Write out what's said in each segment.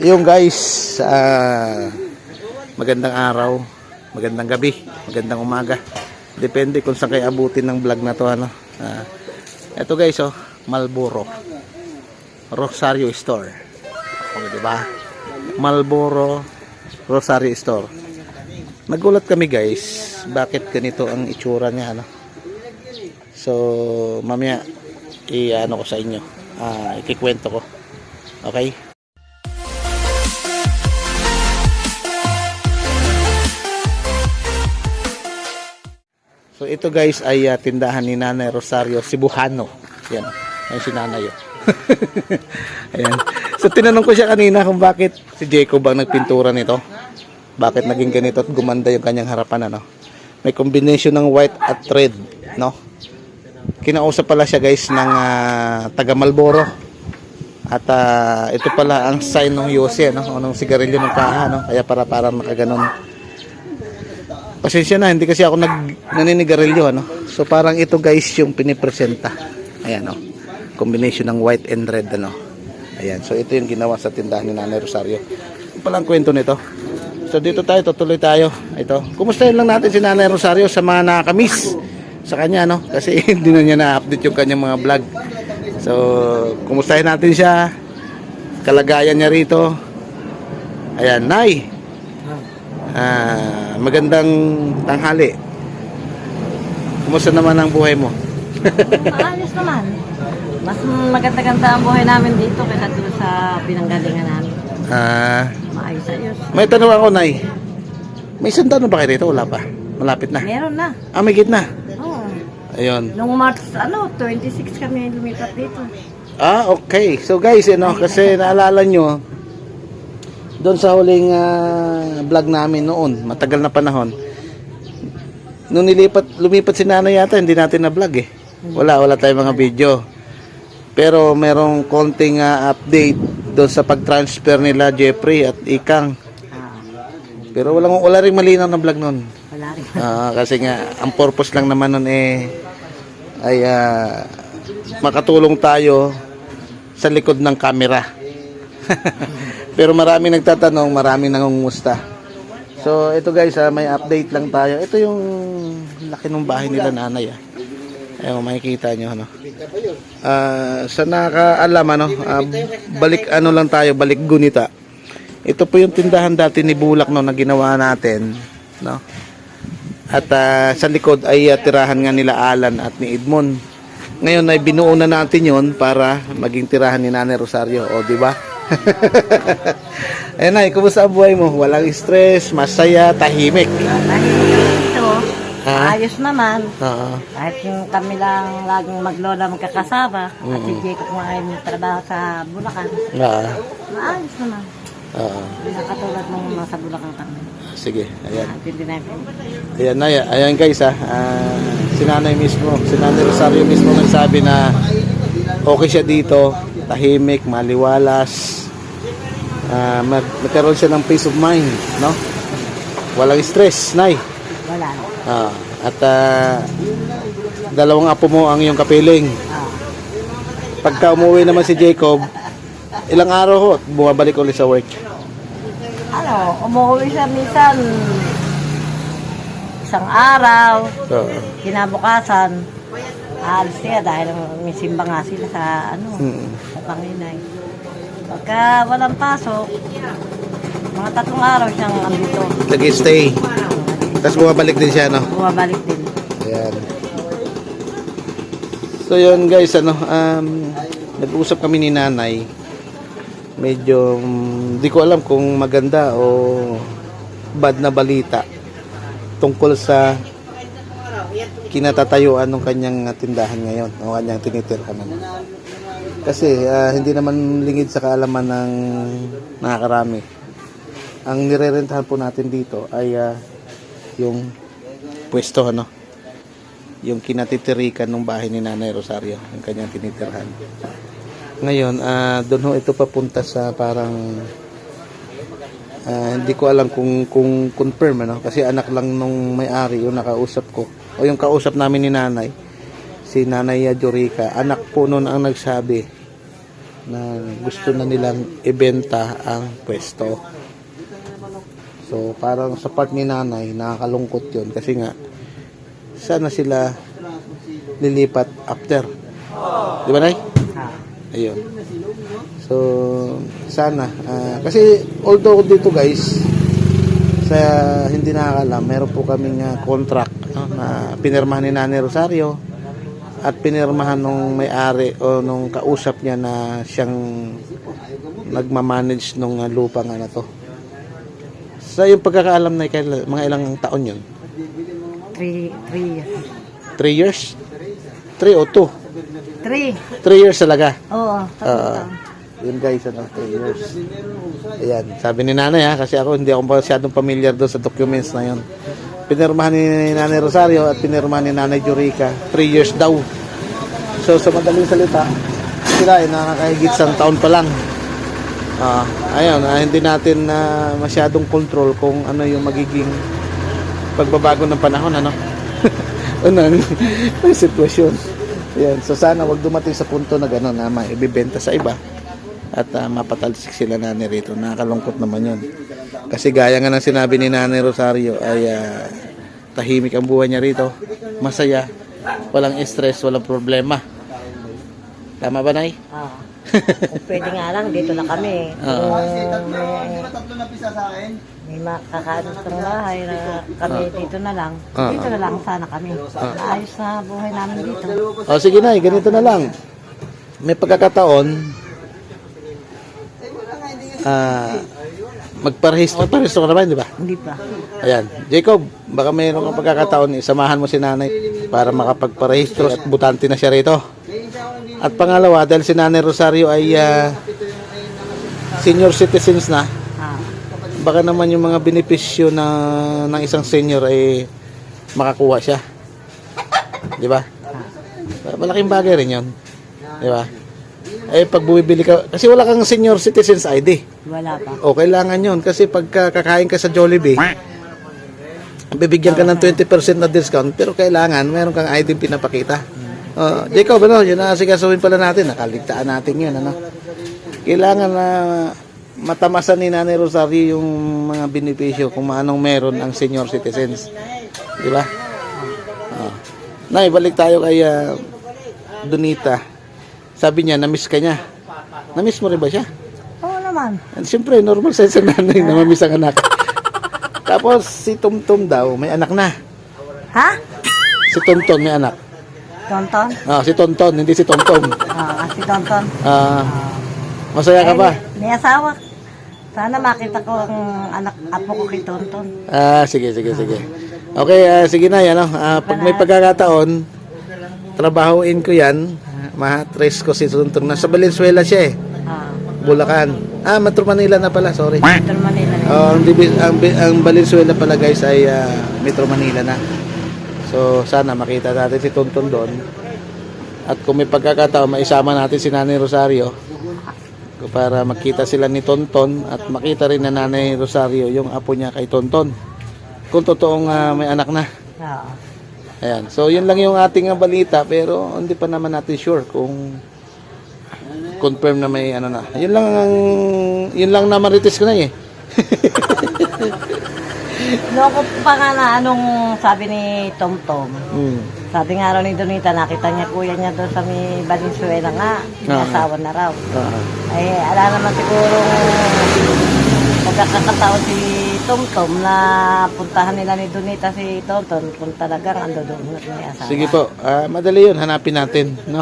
Yung guys, ah, magandang araw, magandang gabi, magandang umaga. Depende kung saan kayo abutin ng vlog na to ano. Ah, eto guys oh, Malboro. Rosario Store. O, di ba? Malboro Rosario Store. Nagulat kami guys, bakit ganito ang itsura niya ano. So, mamaya i-ano ko sa inyo. Ah, ikikwento ko. Okay? So ito guys ay ah, tindahan ni Nanay Rosario Cebuano. Yan. Ayan si Nanay. oh. Ayan. So tinanong ko siya kanina kung bakit si Jacob ang nagpintura nito. Bakit naging ganito at gumanda yung kanyang harapan ano. May combination ng white at red, no? Kinausap pala siya guys ng ah, taga Malboro. At ah, ito pala ang sign ng Yose, no? O ng sigarilyo ng kaha, no? Kaya para para makaganon. Pasensya na, hindi kasi ako nag naninigarilyo, ano? So parang ito guys yung pinipresenta. Ayan, oh. Combination ng white and red, ano? Ayan, so ito yung ginawa sa tindahan ni Nanay Rosario. Ito pala kwento nito. So dito tayo, tutuloy tayo. Ito. Kumustahin lang natin si Nanay Rosario sa mga nakakamiss sa kanya, no? Kasi hindi na niya na-update yung kanyang mga vlog. So, kumustahin natin siya. Kalagayan niya rito. Ayan, Nay. Ah, magandang tanghali. Kumusta naman ang buhay mo? Maayos naman. Mas maganda-ganda ang buhay namin dito kaysa doon sa pinanggalingan namin. Ah, Maayos-ayos. may tanong ako, Nay. May isang tanong ba kayo dito? Wala pa. Malapit na. Meron na. Ah, may gitna. Oo. Ayun. Nung March, ano, 26 kami lumipat dito. Ah, okay. So guys, ano, kasi naalala nyo, doon sa huling ah, vlog namin noon, matagal na panahon, nung nilipat, lumipat si nanay yata, hindi natin na vlog eh. Wala, wala tayong mga video. Pero merong konting ah, update doon sa pag-transfer nila Jeffrey at Ikang. Ah, Pero walang wala ring malinaw na vlog noon. wala rin. Ah, kasi nga ang purpose lang naman nun eh ay ah, makatulong tayo sa likod ng camera. Pero marami nagtatanong, marami nangungumusta. So ito guys, ah, may update lang tayo. Ito yung laki ng bahay nila nanay ah. Ayun, makikita nyo ano. Ah, sa nakaalam ano, ah, balik ano lang tayo, balik gunita. Ito po yung tindahan dati ni Bulak no na ginawa natin, no? At ah, sa likod ay ah, tirahan nga nila Alan at ni Edmond. Ngayon ay binuo na natin 'yon para maging tirahan ni Nanay Rosario, o di ba? Ayun na, kumusta ang buhay mo? Walang stress, masaya, tahimik. Dito, Ha? ayos naman. Oo. Kahit yung kami lang laging maglola magkakasama. At si Jacob nga ay may trabaho sa Bulacan. Ah, Maayos naman. oo. Hindi na katulad nung nasa Bulacan kami. Sige, ayan. At hindi namin. Ayan na, ayan guys ha. Ah, si nanay mismo, si nanay Rosario mismo nagsabi na okay siya dito, tahimik, maliwalas. Ah, mag magkaroon siya ng peace of mind, no? Walang stress, nay. Wala. Ah, at ah, dalawang apo mo ang iyong kapiling. Pagka umuwi naman si Jacob, ilang araw ho, bumabalik ulit sa work. ano, umuwi siya minsan isang araw, So, kinabukasan, aalis siya dahil may simba nga sila sa ano, mm, sa Panginay. Pagka walang pasok, mga tatlong araw siyang andito. nag-stay. Tapos bumabalik din siya, no? Bumabalik din. Ayan. So yun guys, ano, um, nag-uusap kami ni nanay. Medyo, mm, di ko alam kung maganda o bad na balita tungkol sa kinatatayuan ng kanyang tindahan ngayon o kanyang tinitirhanan. Kasi ah, hindi naman lingid sa kaalaman ng nakakarami. Ang nirerentahan po natin dito ay ah, yung pwesto ano yung kinatitirikan ng bahay ni Nanay Rosario, yung kanyang tinitirhan. Ngayon, ah doon ho ito papunta sa parang ah, hindi ko alam kung kung confirm ano kasi anak lang nung may-ari yung nakausap ko o yung kausap namin ni Nanay si Nanay Jorica, anak po noon ang nagsabi na gusto na nilang ibenta ang pwesto. So, parang sa part ni nanay, nakakalungkot yun kasi nga, sana sila lilipat after. Di ba, Nay? Ah. Ayun. So, sana. ah, kasi, although dito guys, sa hindi nakakalam, meron po kaming ah, contract no, na pinirmahan ni Nani Rosario at pinirmahan nung may-ari o nung kausap niya na siyang nagmamanage nung ah, lupa nga na to. Sa yung pagkakaalam na mga ilang taon yun? Three, three years. 3 years? 3 o 2? Three. 3 years talaga. Oo, taon. Yun guys, ano, 3 years. Ayan, sabi ni nanay ha, kasi ako hindi ako masyadong familiar doon sa documents na yun. Pinirmahan ni nanay Rosario at pinirmahan ni nanay Jurica, 3 years daw. So sa madaling salita, sila ay nakakahigit sa taon pa lang. Ah, ayun, ah, hindi natin na masyadong control kung ano yung magiging pagbabago ng panahon, ano? Unang ang sitwasyon. Ayan, so sana wag dumating sa punto na gano'n na maibibenta sa iba at ah, mapatalsik sila nani rito. Nakakalungkot naman yun. Kasi gaya nga ng sinabi ni Nanay Rosario ay ah, tahimik ang buhay niya rito. Masaya. Walang stress, walang problema. Tama ba, Nay? Ah. Kung pwede nga lang, dito na kami. Kung may, may makakaano sa bahay na kami dito na lang, Ah. dito na lang sana kami. Ayos na buhay namin dito. O sige, Nay, ganito na lang. May pagkakataon, ah, magparehistro, parehistro ka naman, di ba? Hindi pa. Ayan. Jacob, baka mayroon kang pagkakataon, isamahan mo si nanay para makapagparehistro at butante na siya rito. At pangalawa, dahil si nanay Rosario ay ah, senior citizens na, Ah. baka naman yung mga benepisyo na ng isang senior ay makakuha siya. Di ba? Malaking bagay rin yun. Di ba? Eh, pag bumibili ka, kasi wala kang senior citizens ID. Wala pa. O, kailangan yon kasi pagka kakain ka sa Jollibee, bibigyan ka ng 20% na discount, pero kailangan meron kang ID pinapakita. Uh, Jacob, ano, yun na asikasuhin pala natin, nakaligtaan natin yun, ano. Kailangan na matamasan ni Nanay Rosario yung mga benepisyo kung anong meron ang senior citizens. Di ba? Oh. Nay, balik tayo kay ah, Donita. Sabi niya, na-miss ka niya. Na-miss mo rin ba siya? Oo naman. And siyempre, normal sense ng nanay na mamiss ang anak. Tapos, si Tumtum daw, may anak na. Ha? Si Tonton may anak. Tonton? Ah, si Tonton, hindi si Tontom. Ah, si Tonton. Ah, masaya ka ba? May, asawa. Sana makita ko ang anak, apo ko kay Tonton. Ah, sige, sige, sige. Okay, ah, sige na, ano. Ah, pag may pagkakataon, trabahoin ko yan. Mahatres ko si Tonton. Nasa Valenzuela siya eh. Ah, Bulacan. Ah, Metro Manila na pala, sorry. Metro Manila rin. Oh, ang, ang, ang Valenzuela pala guys ay ah, Metro Manila na. So sana makita natin si Tonton doon. At kung may pagkakataon, maisama natin si Nanay Rosario para makita sila ni Tonton at makita rin na Nanay Rosario yung apo niya kay Tonton. Kung totoong ah, may anak na. Oo. Ayan. So yun lang yung ating ah, balita pero hindi pa naman natin sure kung confirm na may ano na. Yun lang ang yun lang na marites ko na eh. Loko pa nga na anong sabi ni Tom Tom. Hmm. Sabi nga raw ni Donita, nakita niya kuya niya doon sa may Valenzuela nga. May Ah. asawa na raw. Ah. Ay, ala naman siguro pagkakataon si Tom Tom na puntahan nila ni Donita si Tonton kung talagang ando doon may asawa. Sige po, ah, madali yun, hanapin natin, no?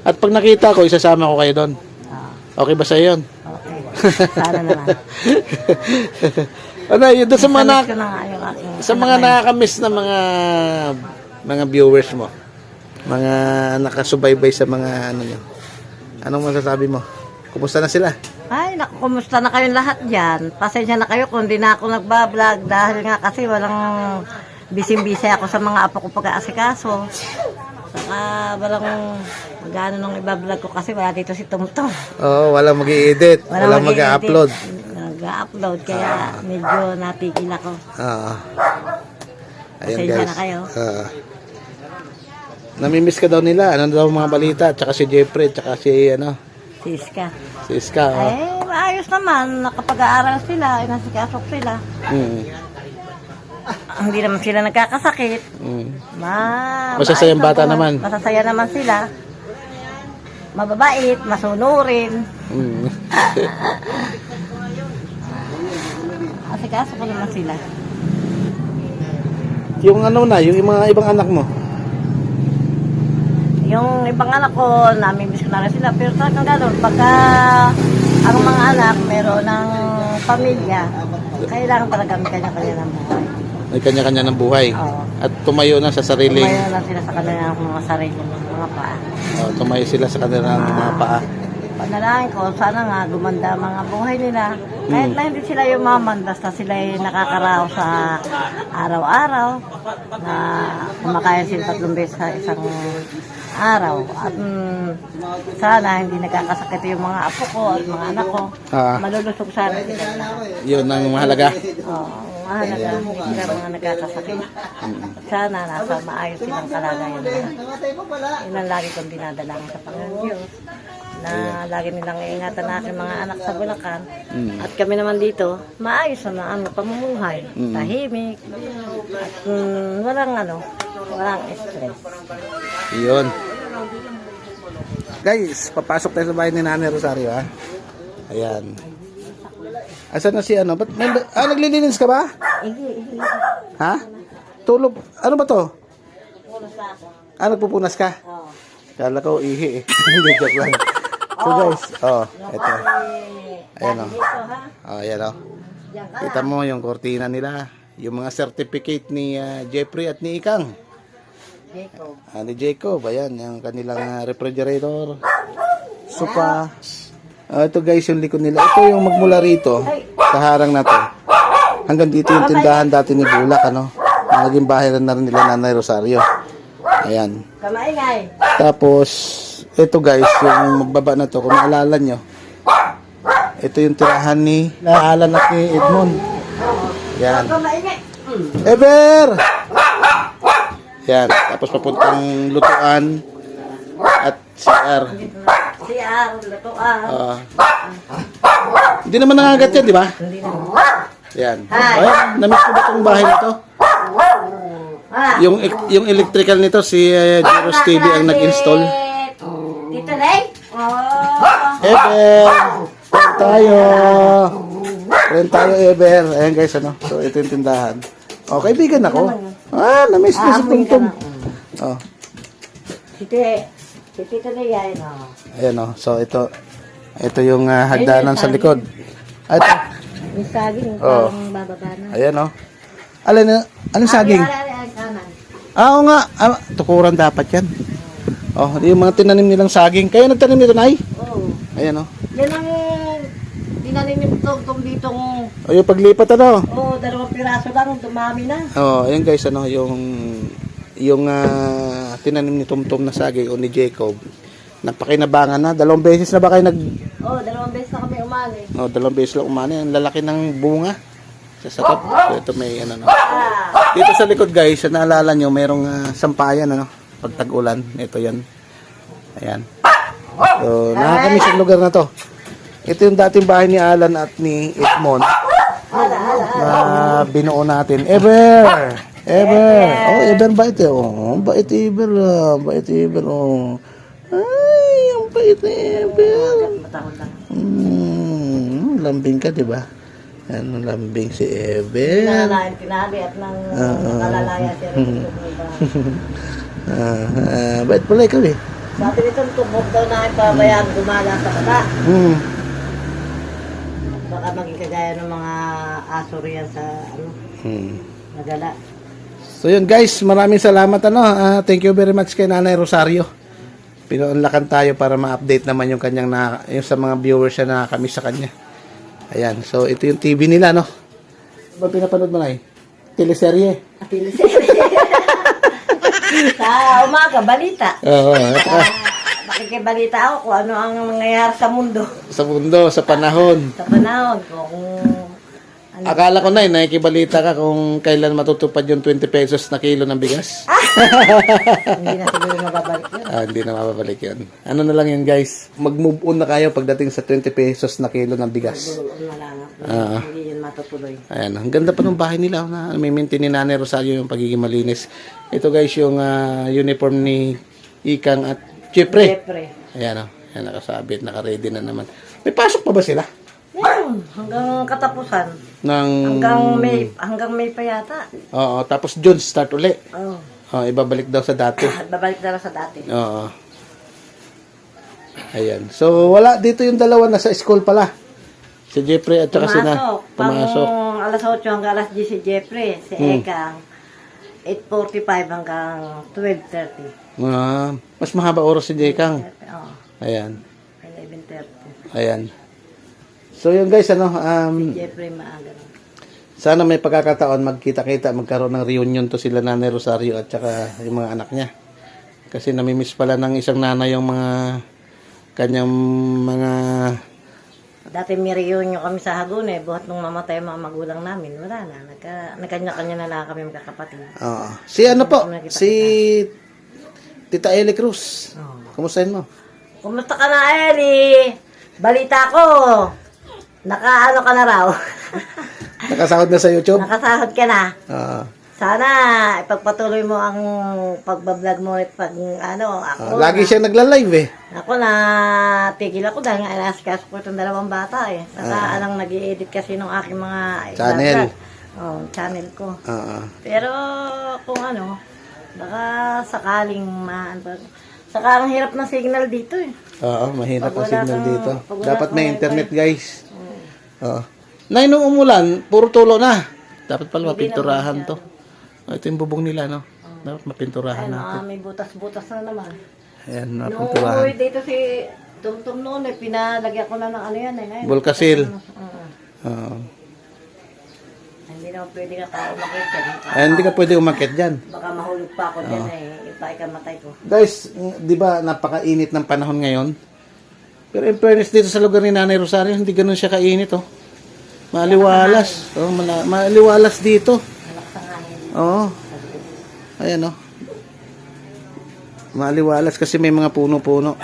At pag nakita ko, isasama ko kayo doon. Ah, Okay ba sa yun? okay. Sana naman. ano, yun, doon sa mga, na- ko na nga yung aking sa mga nakakamiss na mga mga viewers mo, mga nakasubaybay sa mga ano nyo, anong masasabi mo? Kumusta na sila? Ay, naku, kumusta na kayong lahat dyan? Pasensya na kayo kung di na ako nagbablog dahil nga kasi walang bising-bisi ako sa mga apo ko pag-aasikaso. Saka walang magano nung ibablog ko kasi wala dito si Tumtum. Oo, walang mag edit walang mag mag-i-edit. upload Nag-upload, kaya medyo natigil ako. Oo. Ayan Pasensya guys. na kayo. Oo. namimiss ka daw nila. Ano daw mga balita? Tsaka si Jeffrey, tsaka si ano, Si Iska. Si Iska. oh. Eh, maayos naman. Nakapag-aaral sila, inasikasok sila. Mm. Hindi naman sila nagkakasakit. Mm. Ma, Masasayang bata naman. Masasaya naman sila. Mababait, masunurin. Mm. Asikaso ko naman sila. yung ano na, yung mga ibang anak mo. Yung ibang anak ko, namimiss ko na rin sila. Pero talagang gano'n, pagka ang mga anak meron ng pamilya, kailangan talaga may kanya-kanya ng buhay. May kanya-kanya ng buhay. Oo. At tumayo na sa sariling, Tumayo na sila sa kanilang mga sarili, mga paa. oh, tumayo sila sa kanilang mga paa. Panalangin ko, sana nga gumanda ang mga buhay nila. Kahit na hindi sila yumaman, basta sila nakakaraw sa araw-araw na kumakain sila tatlong beses sa isang araw. At mm, sana hindi nagkakasakit yung mga apo ko at mga anak ko. Ah. Malulusog sana sila. Yun ang mahalaga. Oo, mahalaga. Hindi sila mga nagkakasakit. At sana nasa maayos silang kalagayan. Yun ang lagi kong dinadalangin sa Panginoon Diyos na lagi nilang iingatan na aking mga anak sa Bulacan. Mm. At kami naman dito, maayos na ang pamumuhay. Mm. Tahimik. At mm, walang ano, walang stress. Yun. Guys, papasok tayo sa bahay ni Nanay Rosario, ha? Ayan. Asan na si ano? Ba't, may, ah, naglilinis ka ba? Ha? Tulog. Ano ba to? Sa ako. Ah, nagpupunas ka? Oo. Kala ko ihi eh. Hindi, joke lang. So guys, oh, ito. Ayan, oh. Dito ha. Oh, ayan oh. Kita mo yung kortina nila. Yung mga certificate ni ah, Jeffrey at ni Ikang. Jacob. Ah, ni Jacob, ayan, yung kanilang ah, refrigerator. Sopa. Ah, ito guys, yung likod nila. Ito yung magmula rito, sa harang na to. Hanggang dito yung tindahan dati ni Bulak, ano. Na Naging bahay na rin nila Nanay Rosario. Ayan. Kamaingay. Tapos, ito guys, yung magbaba na to, kung naalala nyo, ito yung tirahan ni Naalan at ni Edmond. Yan. Ever! Yan. Tapos papuntang lutuan at CR. Si Ar, lutuan. Ah. hindi naman nangagat yan, di ba? Hindi. Yan. Ay, namiss ko ba itong bahay na to? Ah. Yung, yung electrical nito, si uh, Jeros TV ang nag-install. Oh. Ever! Friend tayo! Friend tayo, Ever. Ayan guys, ano? So, ito yung tindahan. Oh, kaibigan ako. Ah, namiss ko ka tungtong. na. Oh, Tito, si Tito Lay yan. Oh. ayan oh. So, ito. Ito yung ah, hagdanan sa likod. Ah, ito. Yung saging, Oh. parang bababa na. Ayan oh. Alin na? Anong saging? Ah, oo nga. Ah, tukuran dapat yan. Oh, yung mga tinanim nilang saging. Kayo nagtanim nito, Nay? Oo. Ayan oh. Yan ang dinanim tong ditong, O, yung paglipat ano? oh, dalawang piraso lang, dumami na. Oh, ayan guys, ano, yung yung ah, tinanim ni Tumtum na saging o ni Jacob. Napakinabangan na. Dalawang beses na ba kayo nag Oh, dalawang beses na kami umali. oh, dalawang beses lang umani. Ang lalaki ng bunga. Sa sakop. So, ito may ano, no. Ah, Dito sa likod guys, sa naalala nyo, mayroong ah, sampayan ano, pag tag-ulan. Ito yan. Ayan. So, nakakamiss yung lugar na to. Ito yung dating bahay ni Alan at ni Edmond na binuo natin. Ever! Ever! Oh, Ever bait eh. Oh, bait Ever. ah. Bait Ever. Oh. Ay, ang bait Ever. Matahol lang. Hmm, lambing ka, di ba? Ano, lambing si Ever. Pinalalayan, pinali at nang nakalalayan siya rin. Ah, ah, bait pala ikaw eh. Sabi nito, tubog daw na ang pabayaan gumala sa kata. Hmm. Baka maging kagaya ng mga aso riyan sa ano, Hmm. nagala. So yun guys, maraming salamat ano. Ah, thank you very much kay Nanay Rosario. Pinuunlakan tayo para ma-update naman yung kanyang na, yung sa mga viewers siya na kami sa kanya. Ayan, so ito yung TV nila no. Ba pinapanood mo na eh? Teleserye. Sa umaga, balita. Oo. Ah, Makikibalita ako kung ano ang nangyayari sa mundo. sa mundo, sa panahon. Sa panahon, kung ano. Akala ko na eh, nakikibalita ka kung kailan matutupad yung 20 pesos na kilo ng bigas. Hindi na siguro mababalik yun. Ah, hindi na mababalik yun. Ano na lang yun, guys. Mag-move on na kayo pagdating sa 20 pesos na kilo ng bigas. Buloon na lang. Ah. Hindi yun matutuloy. Ayan, ang ganda pa ng bahay nila. Na, may maintain ni Nanay Rosario yung pagiging malinis. Ito guys, yung ah, uniform ni Ikang at Chipre. Siyempre. Ayan o, ayan, nakasabit, nakaready na naman. May pasok pa ba sila? Meron. Hanggang katapusan. Ng... Hanggang May, hanggang May pa yata. Oo, tapos June, start uli. Oh. Oh, ibabalik daw sa dati. Babalik na lang sa dati. Oo. Ayan. So, wala dito yung dalawa na sa school pala. Si Jeffrey at saka si na. Pumasok. Pumasok. Pang alas 8 hanggang alas 10 si Jeffrey. Si Hmm. Ekang. 8.45 hanggang 12.30. Ah, mas mahaba oras si Jekang. Oh, Ayan. 11.30. Ayan. So, yun guys, ano, um, Jeffrey maaga. na. sana may pagkakataon magkita-kita, magkaroon ng reunion to sila Nanay Rosario at saka yung mga anak niya. Kasi namimiss pala ng isang nanay yung mga kanyang mga Dati may reunion kami sa Hagoon eh. Buhat nung mamatay ang mga magulang namin. Wala na. Nagka, nagkanya-kanya na lang kami magkakapatid. Oo. si ano po, si Tita Eli Cruz. Oh. Kumustahin mo? Kumusta ka na, Eli? Balita ko. Nakaano ka na raw. Nakasahod na sa YouTube? Nakasahod ka na. Oo. Sana ipagpatuloy mo ang pagbablog mo at pag ano, Ah, ako. lagi siya nagla-live eh. Ako na tigil ako dahil nga inaskas ko itong dalawang bata eh. Saka anong nag edit kasi ng aking mga Ah. Channel. Oh, channel ko. Oo. Pero kung ano, baka sakaling maan Saka ang hirap ng signal dito eh. Oo, mahirap ang signal kang- dito. Dapat may internet guys. Oo. Nay, nung umulan, puro tulo na. Dapat pala mapinturahan to. Oh, ito yung bubong nila, no? Dapat mapinturahan Ayun, natin. ah, may butas-butas na naman. Ayan, Nung mapinturahan. umuwi dito si Tumtum noon eh, pinalagyan ko na ng ano yan eh. Ngayon, Volcasil. Oo. Oo. Hindi naman pwede ka tao makita. Ay, hindi ka pwede umakit dyan. Baka mahulog pa ako dyan eh. Ipa ikamatay ko. Guys, mm, di ba napakainit ng panahon ngayon? Pero in fairness dito sa lugar ni Nanay Rosario, hindi ganun siya kainit, oh. Maliwalas. Oh, mala- maliwalas dito. Oo. Ayan, oh. Maliwalas kasi may mga puno-puno.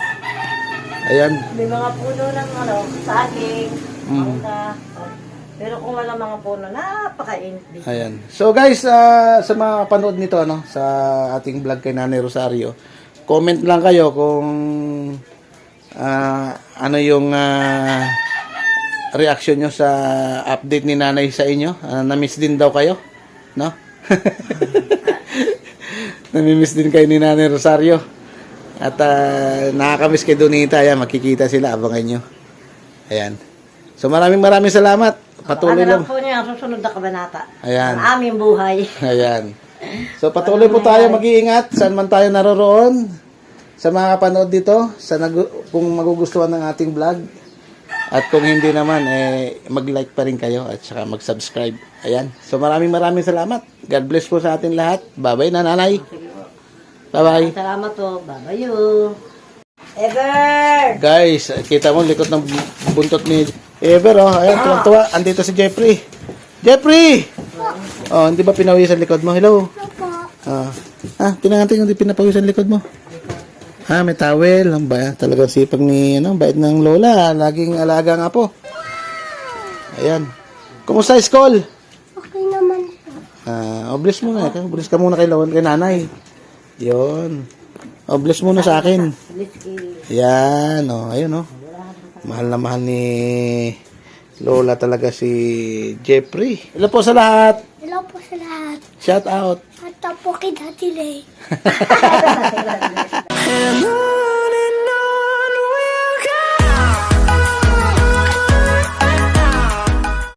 Ayan. May mga puno ng ano, saging, Mm. mangga. oh. Pero kung wala mga puno, napakainit dito. Ayan. So guys, ah, sa mga panood nito ano, sa ating vlog kay Nanay Rosario, comment lang kayo kung ah, ano yung ah, reaction nyo sa update ni Nanay sa inyo. Ah, na-miss din daw kayo, no? Namimiss din kayo ni Nanay Rosario. At uh, nakakamiss kay Donita. Ayan, makikita sila. Abangan nyo. Ayan. So maraming maraming salamat. Patuloy ano lang. po niya, susunod na kabanata. Ayan. Ang aming buhay. Ayan. So patuloy po tayo mag-iingat saan man tayo naroroon. Sa mga kapanood dito, sa kung magugustuhan ng ating vlog. At kung hindi naman, eh, mag-like pa rin kayo at saka mag-subscribe. Ayan. So maraming maraming salamat. God bless po sa atin lahat. Bye-bye na nanay. Bye-bye. Salamat po. Babayo. Ever! Guys, kita mo likod ng buntot ni Ever, oh. Ayan, tuwa-tuwa. Andito si Jeffrey. Jeffrey! Oh, hindi ba pinawisan likod mo? Hello? Ah, ah tingnan natin hindi pinapawisan likod mo. Ah, may towel. Ang ba? Talagang sipag ni, ano, bait ng lola. Laging alaga nga po. Ayan. Kumusta school? Okay naman po. Ah, obless muna. Obless ka muna kay, lawan, kay nanay. Yon. Obless muna sa akin. Yan, oh, ayun, oh. Mahal na mahal ni Lola talaga si Jeffrey. Hello po sa lahat. Hello po sa lahat. Shout out. Kata po kita.